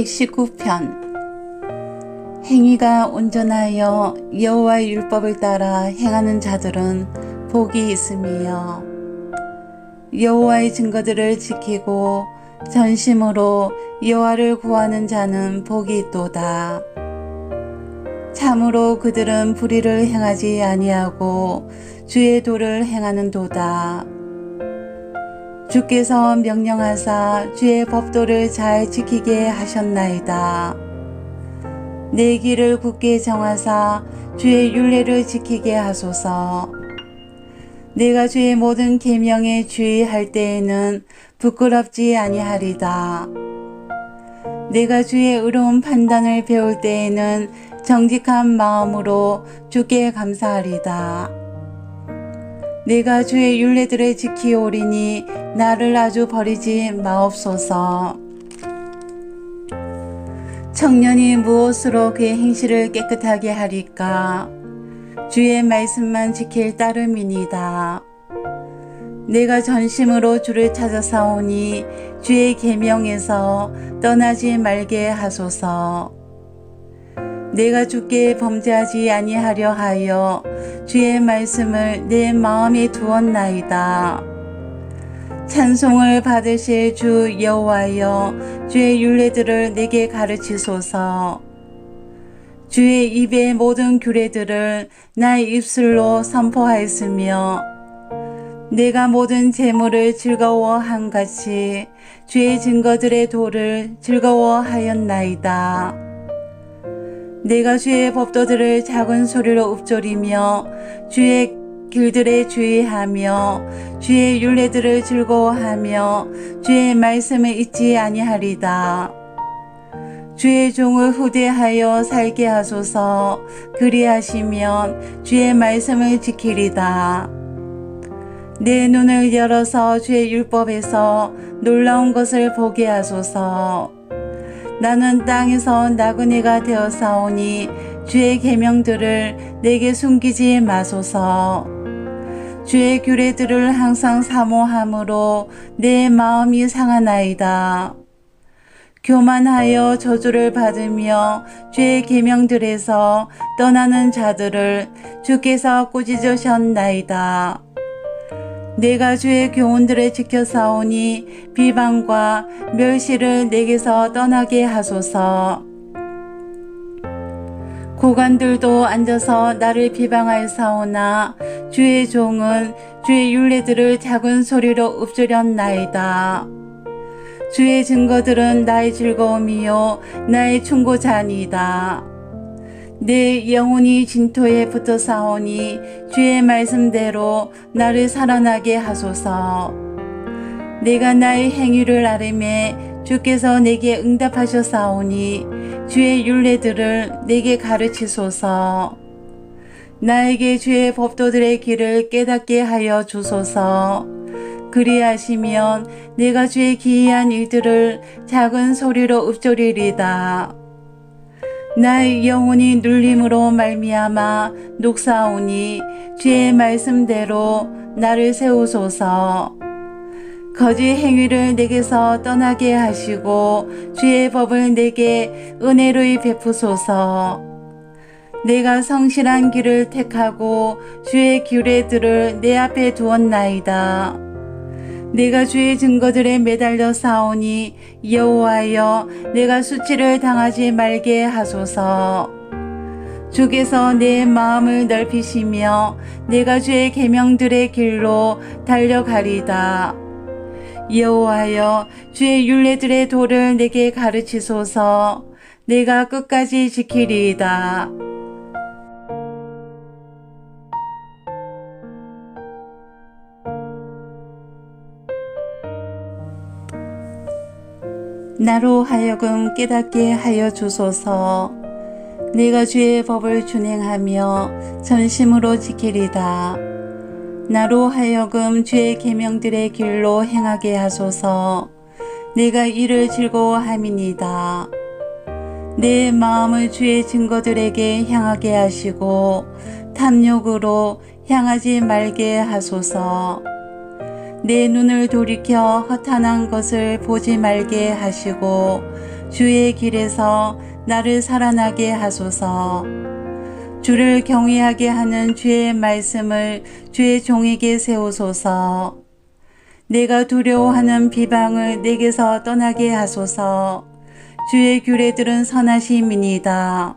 119편 행위가 온전하여 여호와의 율법을 따라 행하는 자들은 복이 있으며 여호와의 증거들을 지키고 전심으로 여호와를 구하는 자는 복이 있도다. 참으로 그들은 불의를 행하지 아니하고 주의 도를 행하는 도다. 주께서 명령하사 주의 법도를 잘 지키게 하셨나이다. 내 길을 굳게 정하사 주의 윤례를 지키게 하소서. 내가 주의 모든 계명에 주의할 때에는 부끄럽지 아니하리다. 내가 주의 의로운 판단을 배울 때에는 정직한 마음으로 주께 감사하리다. 내가 주의 윤례들을 지키오리니 나를 아주 버리지 마옵소서. 청년이 무엇으로 그의 행실을 깨끗하게 하리까? 주의 말씀만 지킬 따름이니다. 내가 전심으로 주를 찾아 사오니 주의 계명에서 떠나지 말게 하소서. 내가 주께 범죄하지 아니하려 하여 주의 말씀을 내 마음에 두었나이다. 찬송을 받으실 주 여호와여 주의 윤례들을 내게 가르치소서. 주의 입의 모든 규례들을 나의 입술로 선포하였으며 내가 모든 재물을 즐거워한 같이 주의 증거들의 도를 즐거워하였나이다. 내가 주의 법도들을 작은 소리로 읊조리며 주의 길들에 주의하며 주의 윤례들을 즐거워하며 주의 말씀을 잊지 아니하리다. 주의 종을 후대하여 살게 하소서 그리하시면 주의 말씀을 지키리다. 내 눈을 열어서 주의 율법에서 놀라운 것을 보게 하소서. 나는 땅에서 나그네가 되어 사오니 주의 계명들을 내게 숨기지 마소서. 주의 규례들을 항상 사모함으로 내 마음이 상하나이다. 교만하여 저주를 받으며 주의 계명들에서 떠나는 자들을 주께서 꾸짖으셨나이다. 내가 주의 교훈들을 지켜 사오니 비방과 멸시를 내게서 떠나게 하소서. 고관들도 앉아서 나를 비방할 사오나 주의 종은 주의 윤례들을 작은 소리로 읊조렸나이다. 주의 증거들은 나의 즐거움이요 나의 충고자니이다. 내 영혼이 진토에 붙어 사오니 주의 말씀대로 나를 살아나게 하소서. 내가 나의 행위를 아뢰매 주께서 내게 응답하셨사오니 주의 윤례들을 내게 가르치소서. 나에게 주의 법도들의 길을 깨닫게 하여 주소서. 그리하시면 내가 주의 기이한 일들을 작은 소리로 읊조리리다. 나의 영혼이 눌림으로 말미암아 녹사오니 주의 말씀대로 나를 세우소서. 거짓 행위를 내게서 떠나게 하시고 주의 법을 내게 은혜로이 베푸소서. 내가 성실한 길을 택하고 주의 규례들을 내 앞에 두었나이다. 내가 주의 증거들에 매달려 싸우니 여호와여 내가 수치를 당하지 말게 하소서. 주께서 내 마음을 넓히시며 내가 주의 계명들의 길로 달려가리다. 여호와여 주의 윤례들의 도를 내게 가르치소서. 내가 끝까지 지키리이다. 나로 하여금 깨닫게 하여 주소서. 내가 주의 법을 준행하며 전심으로 지키리다. 나로 하여금 주의 계명들의 길로 행하게 하소서. 내가 이를 즐거워함이니다. 내 마음을 주의 증거들에게 향하게 하시고 탐욕으로 향하지 말게 하소서. 내 눈을 돌이켜 허탄한 것을 보지 말게 하시고 주의 길에서 나를 살아나게 하소서. 주를 경외하게 하는 주의 말씀을 주의 종에게 세우소서. 내가 두려워하는 비방을 내게서 떠나게 하소서. 주의 규례들은 선하심이니이다.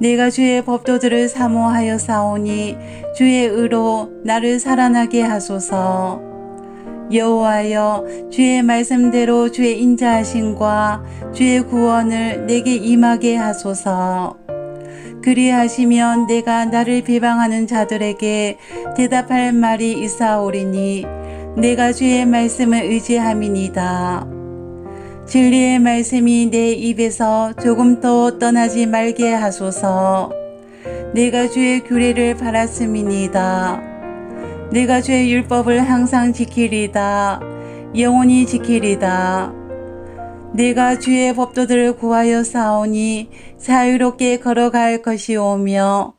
내가 주의 법도들을 사모하여 사오니 주의 의로 나를 살아나게 하소서. 여호와여 주의 말씀대로 주의 인자하심과 주의 구원을 내게 임하게 하소서. 그리하시면 내가 나를 비방하는 자들에게 대답할 말이 있사오리니 내가 주의 말씀을 의지함이니이다. 진리의 말씀이 내 입에서 조금도 떠나지 말게 하소서. 내가 주의 규례를 바랐음이니이다. 내가 주의 율법을 항상 지키리다. 영원히 지키리다. 내가 주의 법도들을 구하여 싸우니 자유롭게 걸어갈 것이오며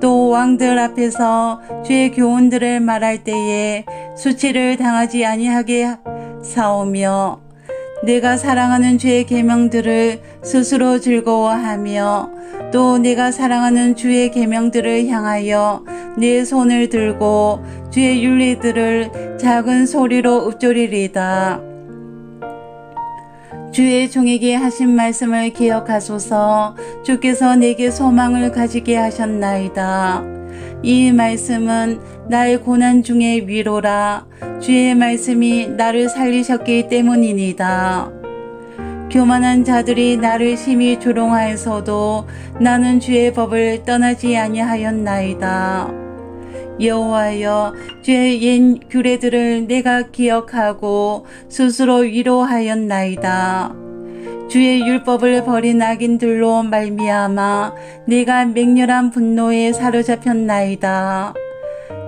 또 왕들 앞에서 주의 교훈들을 말할 때에 수치를 당하지 아니하게 사오며 내가 사랑하는 주의 계명들을 스스로 즐거워하며 또 내가 사랑하는 주의 계명들을 향하여 내 손을 들고 주의 윤리들을 작은 소리로 읊조리리다. 주의 종에게 하신 말씀을 기억하소서 주께서 내게 소망을 가지게 하셨나이다. 이 말씀은 나의 고난 중의 위로라 주의 말씀이 나를 살리셨기 때문이니다. 교만한 자들이 나를 심히 조롱하여서도 나는 주의 법을 떠나지 아니하였나이다. 여호와여 주의 옛 규례들을 내가 기억하고 스스로 위로하였나이다. 주의 율법을 버린 악인들로 말미암아 내가 맹렬한 분노에 사로잡혔나이다.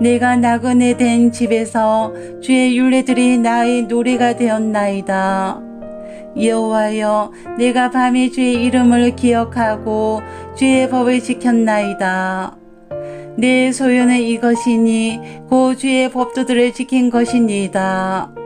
내가 나그네 된 집에서 주의 율례들이 나의 노래가 되었나이다. 여호와여 내가 밤에 주의 이름을 기억하고 주의 법을 지켰나이다. 내 소유는 이것이니 고 주의 법도들을 지킨 것이니이다.